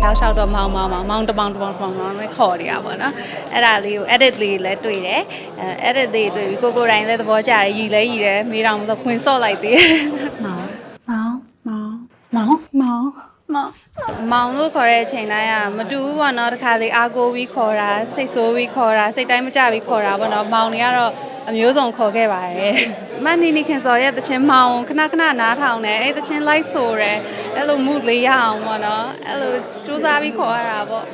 တောက်လျှောက်တော့မောင်းမောင်းမောင်းမောင်းတပေါင်းတပေါင်းတပေါင်းမောင်းနဲ့ခေါ်နေတာပေါ့နော်အဲ့ဒါလေးကို edit လေးလည်းတွေ့တယ်အဲ edit လေးတွေ့ပြီးကိုကိုတိုင်းလည်းသဘောကျတယ်ရီလည်းရီတယ်မေးတော့မလို့ခွင်ဆော့လိုက်သေးတယ်မောင်းမောင်းမောင်းမောင်းမောင်းမောင်မောင်လို့ခေါ်တဲ့အချိန်တိုင်းကမတူဘူးပေါ့နော်တခါလေအာကိုပြီးခေါ်တာစိတ်ဆိုးပြီးခေါ်တာစိတ်တိုင်းမကြပြီးခေါ်တာပေါ့နော်မောင်တွေကတော့အမျိုးစုံခေါ်ခဲ့ပါတယ် မန်နီနီခင်စော်ရဲ့တခြင်းမောင်ခဏခဏနားထောင်တယ်အဲ့တခြင်းလိုက်ဆိုတယ်အဲ့လို mood လေးရအောင်ပေါ့နော်အဲ့လိုစူးစမ်းပြီးခေါ်ရတာပေါ့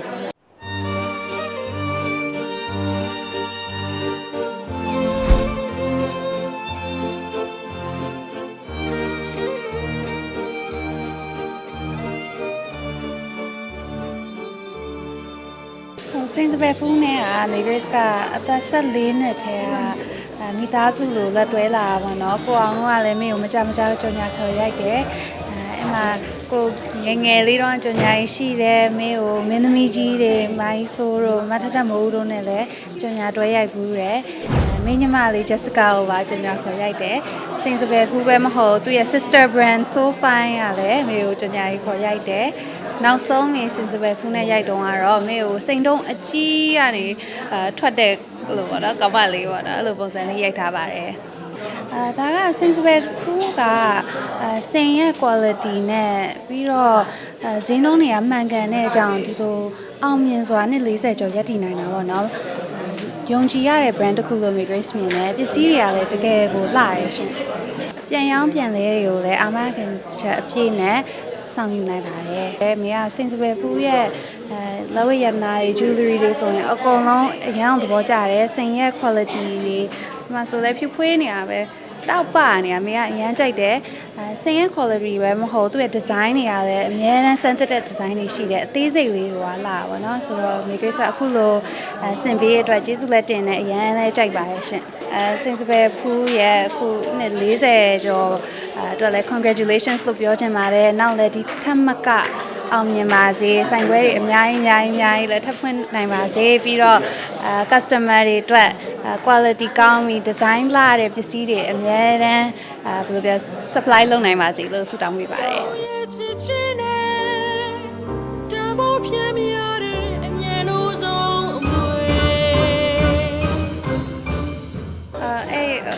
ဟိုစိန်စပယ်ဖူးနဲ့ကမေဂရစ်ကအသက်14နှစ်ထဲက အဲမိသားစုလိုလက်တွဲလာတာပေါ့နော်ကိုအောင်တို့ကလည်းမင်းကိုမကြမကြကြော်ညာခေါ်ရိုက်တယ်အဲအဲ့မှာကိုငယ်ငယ်လေးတော့ကြော်ညာကြီးရှိတယ်မင်းကိုမင်းသမီးကြီးတွေမိုင်းဆိုးတို့မထထမိုးတို့နဲ့လည်းကြော်ညာတွဲရိုက်ဘူးတယ်အဲမင်းညီမလေး Jessica ကိုပါကြော်ညာခေါ်ရိုက်တယ်စိန်စပယ်ဖူးပဲမဟုတ်သူရဲ့ sister brand So Fine ကလည်းမင်းကိုကြော်ညာကြီးခေါ်ရိုက်တယ်နောက်ဆုံးနေစင်စပယ်ဖူးနဲ့ရိုက်တုံးကတော့မေကိုစိန်တုံးအကြီးကနေအဲထွက်တဲ့ အဲ့လိုပေါ့နော်ကမ္ဘာလေးပေါ့နော်အဲ့လိုပုံစံလေးရိုက်ထားပါတယ်အဲဒါကစင်စပယ်ဖူးကအဲစိန်ရဲ့ quality နဲ့ပြီးတော့အဲဈေးနှုန်းတွေကမှန်ကန်တဲ့အကြောင်းဒီလိုအောင်မြင်စွာနဲ့40ကျော်ရပ်တည်နိုင်တာပေါ့နော်ယုံကြည်ရတဲ့ brand တစ်ခုလို့ Make Grace မြင်တယ်ပစ္စည်းတွေကလည်းတကယ်ကိုလှရဲရှင်ပြန်ရောင်းပြန်လဲတွေကိုလည်းအာမခံချက်အပြည့်နဲ့ ဆောင်ယူနိုင်ပါတယ်။အဲမိကစင်စပယ်ဖူးရဲ့အဲလက်ဝတ်ရတနာတွေ jewelry တွေဆိုရင်အကုန်လုံးအရန်အောင်သဘောကျတယ်။စင်ရဲ့ quality တွေဒီမှာဆိုလည်းဖြူဖွေးနေတာပဲတောက်ပနေတာမိကအရန်ကြိုက်တယ်။အဲစင်ရဲ့ quality ပဲမဟုတ်သူ့ရဲ့ design တွေကလည်းအများအား sensitive design တွေရှိတယ်။အသေးစိတ်လေးတွေကလာပါတော့ဆိုတော့မိကိစ္စအခုလိုအဲစင်ပေးရတဲ့အတွက်ကျေးဇူးလက်တင်နဲ့အရန်လည်းကြိုက်ပါတယ်ရှင်။ အဲစင်စပယ်ဖူးရဲ့အခုနှစ်40ကျော်အဲအတွက်လည်း congratulations လို့ပြောချင်ပါတယ်။နောက်လည်းဒီထပ်မကအောင်မြင်ပါစေဆိုင်ခွဲတွေအများကြီးအများကြီးအများကြီးလည်းထပ်ဖွင့်နိုင်ပါစေပြီးတော့အဲ customer တွေအတွက်အဲ quality ကောင်းပြီး design လာတဲ့ပစ္စည်းတွေအများတန်းအဲဘယ်လိုပြော supply လုပ်နိုင်ပါစေလို့ဆုတောင်းပေးပါတယ်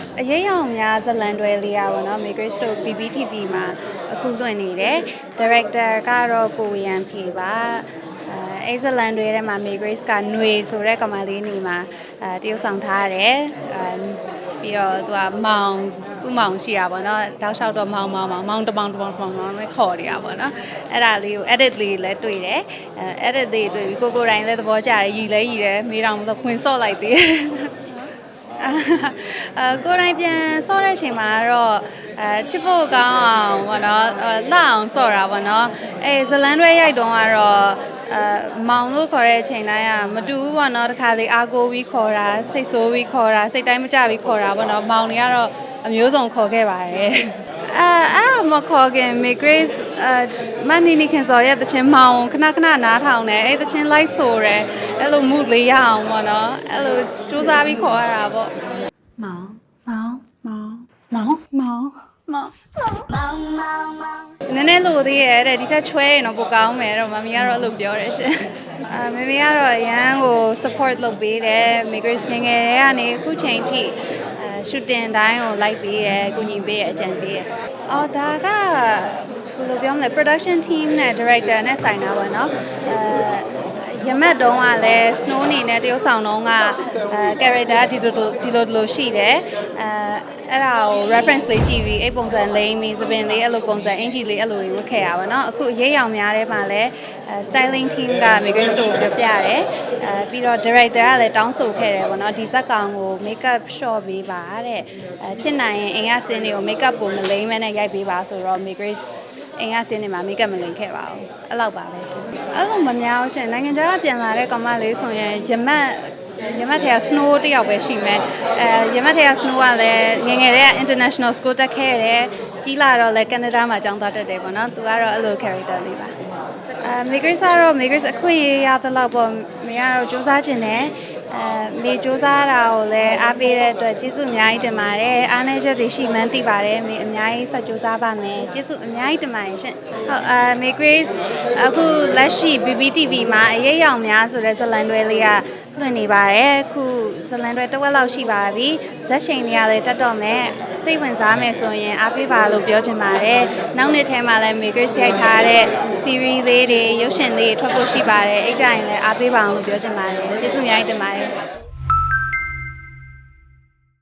အဲအဲ့အရေးရောင်များဇလန်တွဲလေးอ่ะဗောနော် Makers Store PPTV မှာအခုလွှင့်နေတယ် Director ကတော့ကိုဝီယန်ဖေပါအဲအဲ့ဇလန်တွဲထဲမှာ Makers ကຫນွေဆိုတဲ့ကောင်မလေးနေမှာအဲတရုပ်ဆောင်ထားရတယ်အဲပြီးတော့သူကမောင်သူ့မောင်ရှိတာဗောနော်တောက်လျှောက်တော့မောင်မောင်မောင်မောင်တပေါင်းတပေါင်းတပေါင်းမောင်နဲ့ခေါ်နေတာဗောနော်အဲ့ဒါလေးကို edit လေးလည်းတွေ့တယ်အဲ edit လေးတွေ့ပြီးကိုကိုတိုင်းလည်းသဘောကျတယ်ရီလည်းရီတယ်မေးတော့မလို့ခွင်ဆော့လိုက်သေးတယ် အဲကိုယ်တိုင်ပြန်ဆော့တဲ့အချိန်မှာတော့အဲချစ်ဖို့ကောင်းအောင်ပေါ့နော်အဲလှအောင်ဆော့တာပေါ့နော်အဲဇလန်တွဲရိုက်တုံးကတော့အဲမောင်လို့ခေါ်တဲ့အချိန်တိုင်းကမတူဘူးပေါ့နော်တခါလေအာကိုပြီးခေါ်တာစိတ်ဆိုးပြီးခေါ်တာစိတ်တိုင်းမကြပြီးခေါ်တာပေါ့နော်မောင်တွေကတော့အမျိုးစုံခေါ်ခဲ့ပါတယ်အဲအဲ့ဒါမခေါ်ခင် May Grace အဲ မန်နီနီခင်စော်ရဲ့တခြင်းမောင်ခဏခဏနားထောင်တယ်အဲ့တခြင်းလိုက်ဆိုတယ်အဲ့လို mood လေးရအောင်ပေါ့နော်အဲ့လိုစူးစမ်းပြီးခေါ်ရတာပေါ့မောင်မောင်မောင်မောင်မောင်မောင်မောင်မောင်မောင်နည်းနည်းလို့သေးရဲ့တဲ့ဒီထက်ချွဲရင်တော့ပိုကောင်းမယ်တော့မမီကတော့အဲ့လိုပြောတယ်ရှင်အာမမီကတော့အရန်ကို support လုပ်ပေးတယ် makers ငယ်ငယ်တွေကနေအခုချိန်ထိအဲ shooting တိုင်းကို like ပေးတယ်ကူညီပေးတယ်အကြံပေးတယ်အော်ဒါက ဘယ်လိုပြောမလဲ production team နဲ့ director နဲ့ဆိုင်တာပေါ့နော်အဲရမတ်တုံးကလည်း snow နေနဲ့တရုတ်ဆောင်တုံးကအဲ character ဒီလိုဒီလိုဒီလိုရှိတယ်အဲအဲ့ဒါကို reference လေးကြည့်ပြီးအဲ့ပုံစံလိမ့်ပြီးသပင်လေးအဲ့လိုပုံစံအင်ဂျီလေးအဲ့လိုတွေဝတ်ခဲ့ရပါတော့အခုရေးရောင်များတဲ့မှာလည်း styling team က makeup store ကိုပြပြရတယ်အဲပြီးတော့ director ကလည်းတောင်းဆိုခဲ့တယ်ပေါ့နော်ဒီဇက်ကောင်ကို makeup shot ပေးပါတဲ့အဲဖြစ်နိုင်ရင်အိမ်ကစင်းတွေကို makeup ပုံမလိမ့်မဲနဲ့ရိုက်ပေးပါဆိုတော့ makeup အိမ်ကစင်းနေမှာမိတ်ကပ်မလင်ခဲ့ပါဘူးအဲ့လောက်ပါပဲရှင်အဲ့လိုမများဘူးရှင်နိုင်ငံခြားကပြန်လာတဲ့ကောင်မလေးဆိုရင်ရမတ်ရမတ်ထဲက snow တယောက်ပဲရှိမယ်အဲရမတ်ထဲက snow ကလည်းငယ်ငယ်တည်းက international school တက်ခဲ့ရတယ်ကြီးလာတော့လည်းကနေဒါမှာကျောင်းသားတက်တယ်ပေါ့နော်သူကတော့အဲ့လို character လေးပါအဲ makers ကတော့ makers အခွင့်အရေးရသလောက်ပေါ့မရတော့စူးစမ်းခြင်းနဲ့ အဲမေစူးစမ်းတာကိုလည်းအားပေးတဲ့အတွက်ကျေးဇူးအများကြီးတင်ပါတယ်အားနည်းချက်တွေရှိမှန်းသိပါတယ်မေအများကြီးဆက်စူးစမ်းပါမယ်ကျေးဇူးအများကြီးတင်ပါတယ်ရှင်ဟုတ်အဲမေ Grace အခုလက်ရှိ BBTV မှာအရေးရောင်များဆိုတဲ့ဇတ်လန်တွဲလေးကလွှင့်နေပါတယ်အခုဇတ်လန်တွဲတစ်ဝက်လောက်ရှိပါပြီဇက်ချိန်တွေကလည်းတက်တော့မယ်စိတ်ဝင်စားမယ်ဆိုရင်အားပေးပါလို့ပြောချင်ပါတယ်နောက်နှစ်ထဲမှာလည်း Me Grace ရိုက်ထားတဲ့ series လေးတွေရုပ်ရှင်လေးတွေထွက်ဖို့ရှိပါတယ်အဲ့ကြရင်လည်းအားပေးပါအောင်လို့ပြောချင်ပါတယ်ကျေးဇူးအများကြီးတင်ပါတယ်